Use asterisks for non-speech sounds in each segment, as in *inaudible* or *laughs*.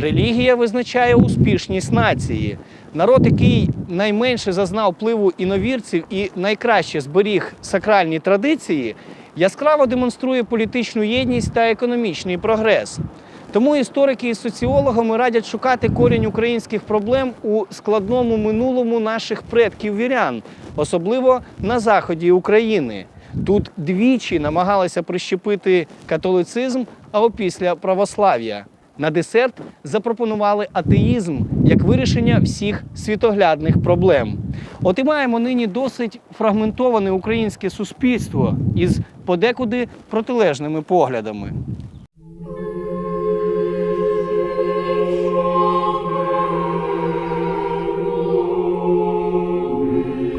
Релігія визначає успішність нації. Народ, який найменше зазнав впливу іновірців і найкраще зберіг сакральні традиції, яскраво демонструє політичну єдність та економічний прогрес. Тому історики і соціологами радять шукати корінь українських проблем у складному минулому наших предків вірян, особливо на заході України. Тут двічі намагалися прищепити католицизм, а опісля православ'я. На десерт запропонували атеїзм як вирішення всіх світоглядних проблем. От і маємо нині досить фрагментоване українське суспільство із подекуди протилежними поглядами.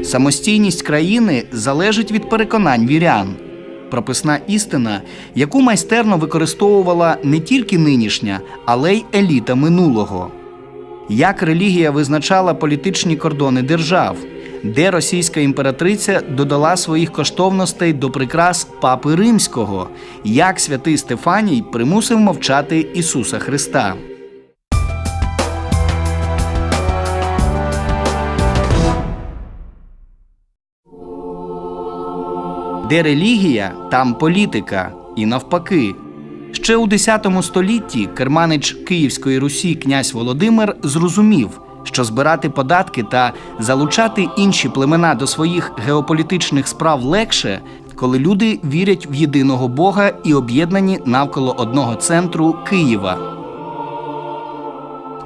Самостійність країни залежить від переконань вірян. Прописна істина, яку майстерно використовувала не тільки нинішня, але й еліта минулого. Як релігія визначала політичні кордони держав, де російська імператриця додала своїх коштовностей до прикрас Папи Римського, як святий Стефаній примусив мовчати Ісуса Христа. Де релігія, там політика, і навпаки. Ще у X столітті керманич Київської Русі князь Володимир зрозумів, що збирати податки та залучати інші племена до своїх геополітичних справ легше, коли люди вірять в єдиного Бога і об'єднані навколо одного центру Києва.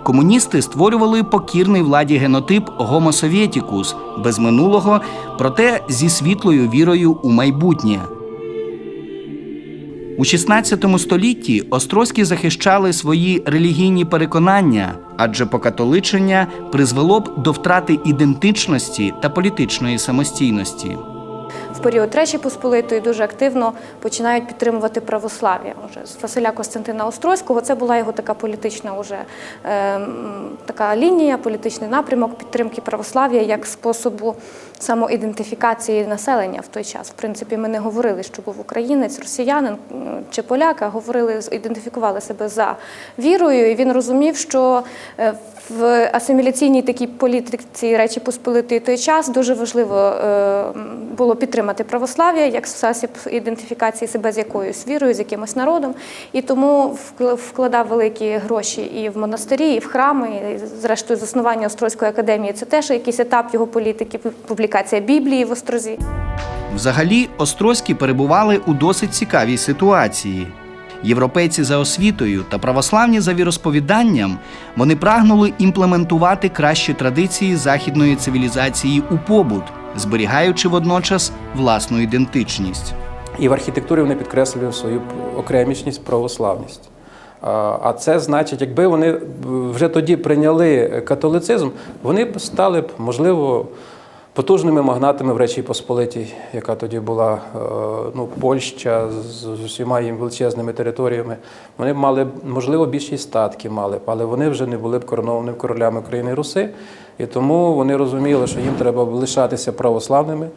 Комуністи створювали покірний владі генотип Sovieticus, без минулого, проте зі світлою вірою у майбутнє. У 16 столітті Острозькі захищали свої релігійні переконання, адже покатоличення призвело б до втрати ідентичності та політичної самостійності. Період Речі Посполитої дуже активно починають підтримувати православ'я. З Василя Костянтина Острозького це була його така політична уже, е, така лінія, політичний напрямок підтримки православ'я як способу самоідентифікації населення в той час. В принципі, ми не говорили, що був українець, росіянин чи поляк, а говорили, ідентифікували себе за вірою. І він розумів, що е, в асиміляційній такій політиці Речі Посполитої той час дуже важливо е, було підтримати православ'я як засіб ідентифікації себе з якоюсь вірою, з якимось народом. І тому вкл- вкладав великі гроші і в монастирі, і в храми. І, зрештою, заснування Острозької академії це теж якийсь етап його політики, публікація Біблії в Острозі. Взагалі, Острозькі перебували у досить цікавій ситуації. Європейці за освітою та православні за віросповіданням вони прагнули імплементувати кращі традиції західної цивілізації у побут, зберігаючи водночас власну ідентичність. І в архітектурі вони підкреслюють свою окремішність, православність. А це значить, якби вони вже тоді прийняли католицизм, вони б стали б, можливо, потужними магнатами в Речі Посполитій, яка тоді була е, ну, Польща з усіма їм величезними територіями. Вони б мали, можливо, більші статки мали б, але вони вже не були б коронованими королями країни Руси. І тому вони розуміли, що їм треба лишатися православними.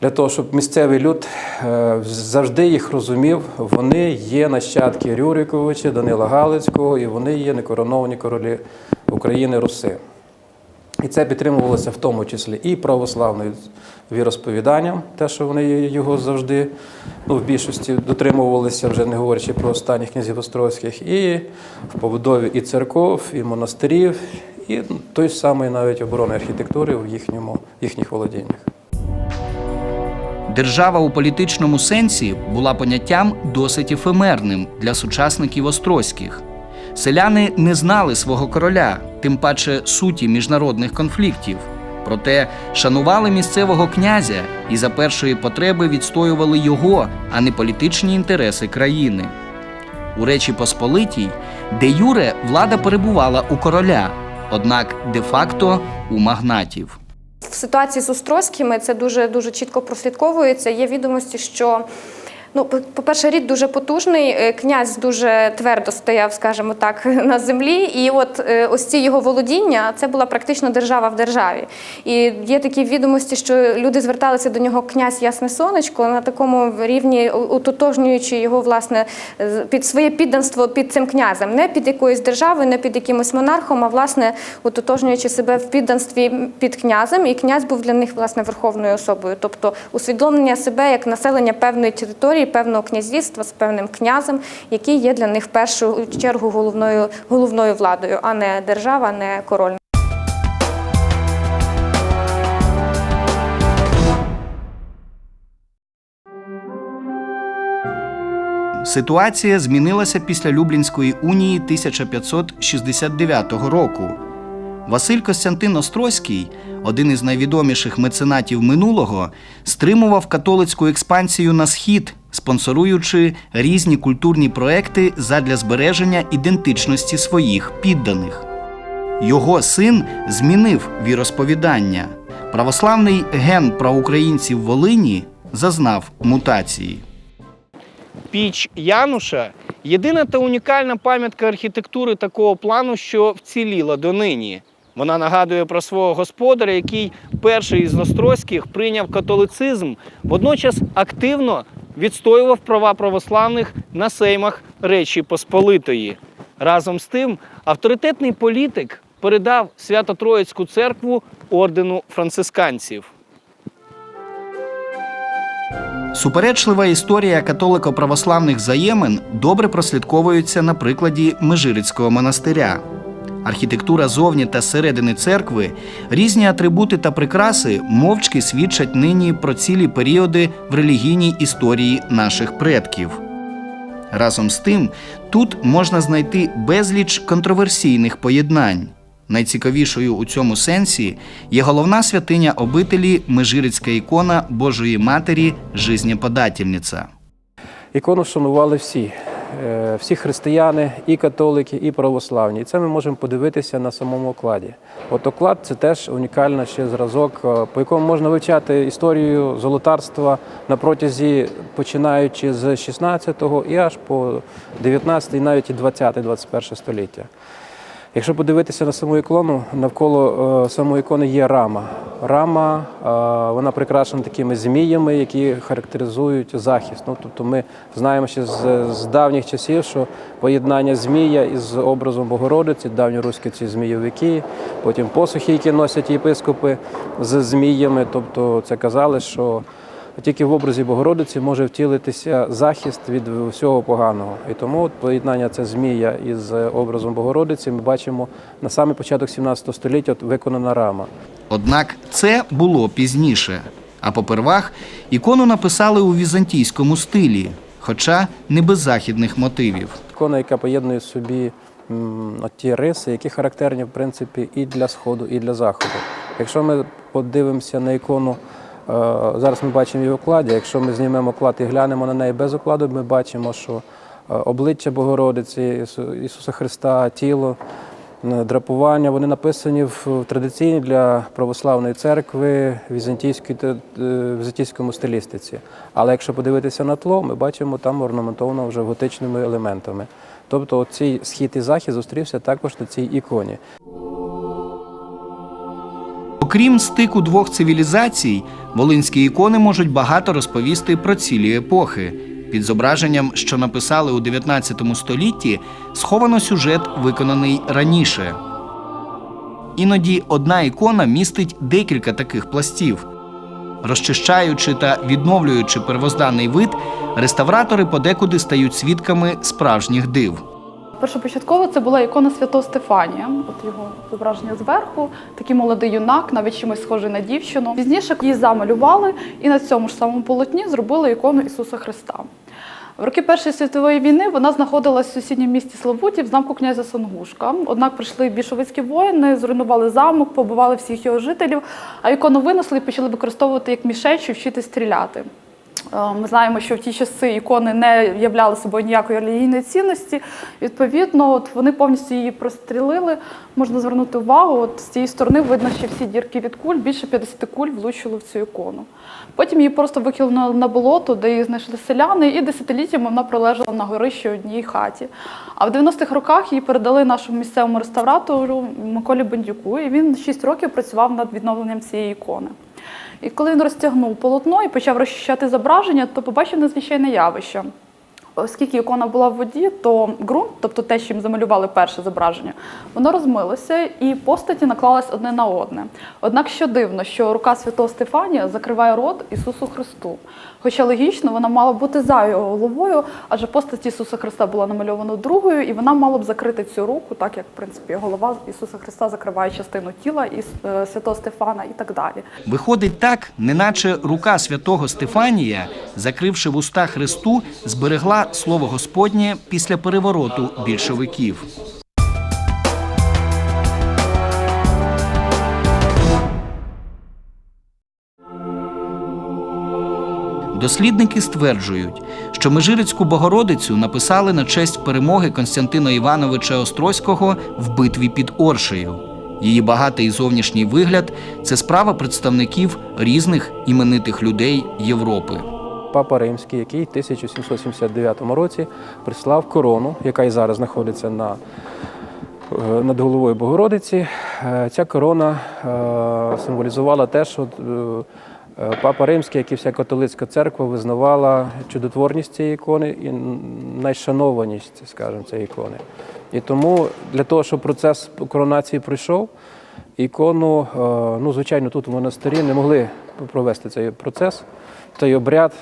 Для того, щоб місцевий люд е, завжди їх розумів, вони є нащадки Рюриковича, Данила Галицького, і вони є некороновані королі України Руси. І це підтримувалося в тому числі і православною віросповіданням, те, що вони його завжди ну, в більшості дотримувалися, вже не говорячи про останніх князів Острозьких, і в побудові і церков, і монастирів, і той самий навіть оборони архітектури в їхньому, їхніх володіннях. Держава у політичному сенсі була поняттям досить ефемерним для сучасників Острозьких. Селяни не знали свого короля, тим паче суті міжнародних конфліктів. Проте шанували місцевого князя і за першої потреби відстоювали його, а не політичні інтереси країни. У Речі Посполитій, де Юре влада перебувала у короля, однак де-факто у магнатів. В ситуації з Острозькими це дуже дуже чітко прослідковується. Є відомості, що Ну, по- по-перше, рід дуже потужний. е, Князь дуже твердо стояв, скажімо так, *laughs* на землі. І от е, ось ці його володіння це була практично держава в державі. І є такі відомості, що люди зверталися до нього князь Ясне Сонечко на такому рівні, утотожнюючи його власне під своє підданство під цим князем, не під якоюсь державою, не під якимось монархом, а власне утотожнюючи себе в підданстві під князем. І князь був для них власне верховною особою, тобто усвідомлення себе як населення певної території, певного князівства з певним князем, який є для них в першу чергу головною головною владою, а не держава, не король. Ситуація змінилася після Люблінської унії 1569 року. Василь Костянтин Острозький, один із найвідоміших меценатів минулого, стримував католицьку експансію на схід, спонсоруючи різні культурні проекти задля збереження ідентичності своїх підданих. Його син змінив віросповідання. Православний ген проукраїнців Волині зазнав мутації. Піч Януша єдина та унікальна пам'ятка архітектури такого плану, що вціліла донині. Вона нагадує про свого господаря, який перший із Острозьких прийняв католицизм, водночас активно відстоював права православних на сеймах Речі Посполитої. Разом з тим, авторитетний політик передав Свято-Троїцьку церкву ордену францисканців. Суперечлива історія католико-православних взаємин добре прослідковується на прикладі Межирицького монастиря. Архітектура зовні та зсередини церкви, різні атрибути та прикраси мовчки свідчать нині про цілі періоди в релігійній історії наших предків. Разом з тим, тут можна знайти безліч контроверсійних поєднань. Найцікавішою у цьому сенсі є головна святиня обителі Межирицька ікона Божої Матері Жизнєподательниця. Ікону шанували всі. Е, Всі християни, і католики, і православні. І це ми можемо подивитися на самому окладі. От оклад це теж унікальний ще зразок, е, по якому можна вивчати історію золотарства на протязі починаючи з 16-го і аж по 19 і навіть і 20-21 століття. Якщо подивитися на саму ікону, навколо е, самої ікони є рама. Рама е, вона прикрашена такими зміями, які характеризують захист. Ну, тобто ми знаємо ще з, з давніх часів, що поєднання змія із образом Богородиці, давньоруські ці змійовики, потім посухи, які носять єпископи з зміями. Тобто це казали, що тільки в образі Богородиці може втілитися захист від всього поганого. І тому от поєднання це змія із образом Богородиці ми бачимо на самий початок 17 століття от виконана рама. Однак це було пізніше. А попервах ікону написали у візантійському стилі, хоча не без західних мотивів. Ікона, яка поєднує в собі ті риси, які характерні в принципі і для сходу, і для заходу. Якщо ми подивимося на ікону, е, зараз ми бачимо її в окладі. Якщо ми знімемо оклад і глянемо на неї без окладу, ми бачимо, що е, обличчя Богородиці, Ісуса Христа, тіло. е, Драпування вони написані в традиційній для православної церкви е, візантійському стилістиці. Але якщо подивитися на тло, ми бачимо там орнаментовано вже готичними елементами. Тобто цей схід і захід зустрівся також на цій іконі. Окрім стику двох цивілізацій, волинські ікони можуть багато розповісти про цілі епохи. Під зображенням, що написали у 19 столітті, сховано сюжет, виконаний раніше. Іноді одна ікона містить декілька таких пластів. Розчищаючи та відновлюючи первозданний вид, реставратори подекуди стають свідками справжніх див. Першопочатково це була ікона святого Стефанія, от його зображення зверху, такий молодий юнак, навіть чимось схожий на дівчину. Пізніше її замалювали і на цьому ж самому полотні зробили ікону Ісуса Христа. В роки Першої світової війни вона знаходилась в сусідньому місті Славуті в замку князя Сангушка. Однак прийшли більшовицькі воїни, зруйнували замок, побивали всіх його жителів, а ікону винесли і почали використовувати як мішень, щоб вчити стріляти. Е, Ми знаємо, що в ті часи ікони не являли собою ніякої релігійної цінності. Відповідно, от вони повністю її прострілили. Можна звернути увагу, от з цієї сторони видно, що всі дірки від куль, більше 50 куль влучило в цю ікону. Потім її просто викинули на болото, де її знайшли селяни, і десятиліттями вона пролежала на горищі одній хаті. А в 90-х роках її передали нашому місцевому реставратору Миколі Бендюку, і він 6 років працював над відновленням цієї ікони. І коли він розтягнув полотно і почав розчищати зображення, то побачив надзвичайне явище. Оскільки ікона була в воді, то ґрунт, тобто те, чим замалювали перше зображення, воно розмилося і постаті наклались одне на одне. Однак що дивно, що рука святого Стефанія закриває рот Ісусу Христу. Хоча логічно, вона мала бути за його головою, адже постать Ісуса Христа була намальована другою, і вона мала б закрити цю руку, так як в принципі голова Ісуса Христа закриває частину тіла і е, святого Стефана і так далі. Виходить так, неначе рука святого Стефанія, закривши вуста Христу, зберегла слово Господнє після перевороту більшовиків. Дослідники стверджують, що Межирицьку Богородицю написали на честь перемоги Константина Івановича Острозького в битві під Оршею. Її багатий зовнішній вигляд це справа представників різних іменитих людей Європи. Папа Римський, який в 1779 році прислав корону, яка і зараз знаходиться на, е, над головою Богородиці. Е, Ця корона е, символізувала те, що Папа Римський, як і вся католицька церква, визнавала чудотворність цієї ікони і найшанованість, скажімо, цієї ікони. І тому для того, щоб процес коронації пройшов, ікону, ну, звичайно, тут в монастирі не могли провести цей процес, цей обряд.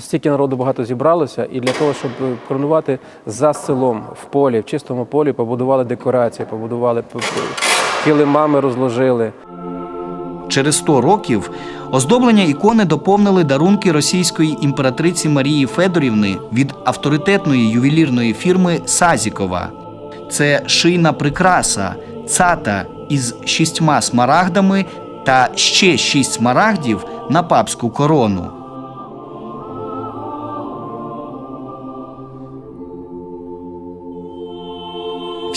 Стільки народу багато зібралося, і для того, щоб е, коронувати за селом, в полі, в чистому полі, побудували декорації, побудували килимами, розложили. Через 100 років оздоблення ікони доповнили дарунки російської імператриці Марії Федорівни від авторитетної ювелірної фірми Сазікова. Це шийна прикраса, цата із шістьма смарагдами та ще шість смарагдів на папську корону.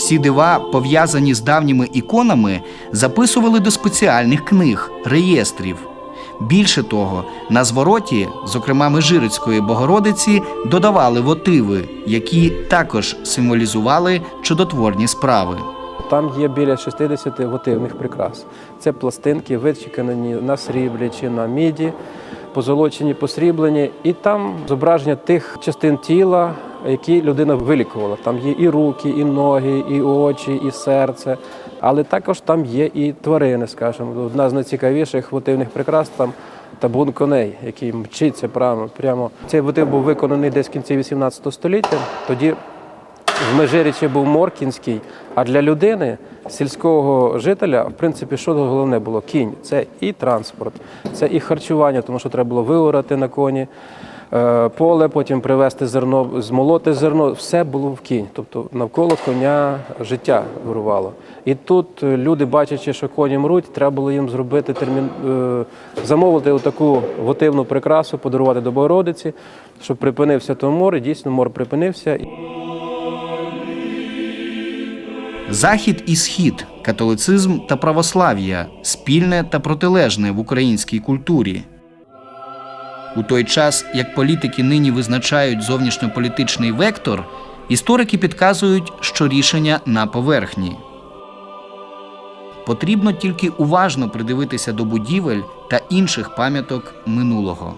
Всі дива, пов'язані з давніми іконами, записували до спеціальних книг, реєстрів. Більше того, на звороті, зокрема Межирицької Богородиці, додавали вотиви, які також символізували чудотворні справи. Там є біля 60 вотивних прикрас. Це пластинки, вичекані на сріблі чи на міді, позолочені, посріблені. І там зображення тих частин тіла, які людина вилікувала. Там є і руки, і ноги, і очі, і серце. Але також там є і тварини, скажімо. Одна з найцікавіших вотивних прикрас там табун коней, який мчиться прямо. прямо. Цей вотив був виконаний десь в кінці 18 століття. Тоді в Межирічі був Моркінський, а для людини, сільського жителя, в принципі, що головне було? Кінь. Це і транспорт, це і харчування, тому що треба було виорати на коні, поле, потім привезти зерно, змолоти зерно. Все було в кінь. Тобто навколо коня життя вирувало. І тут е, люди, бачачи, що коні мруть, треба було їм зробити термін, е, замовити таку вотивну прикрасу, подарувати до Богородиці, щоб припинився той мор, і дійсно мор припинився. Захід і схід, католицизм та православ'я спільне та протилежне в українській культурі. У той час, як політики нині визначають зовнішньополітичний вектор, історики підказують, що рішення на поверхні. Потрібно тільки уважно придивитися до будівель та інших пам'яток минулого.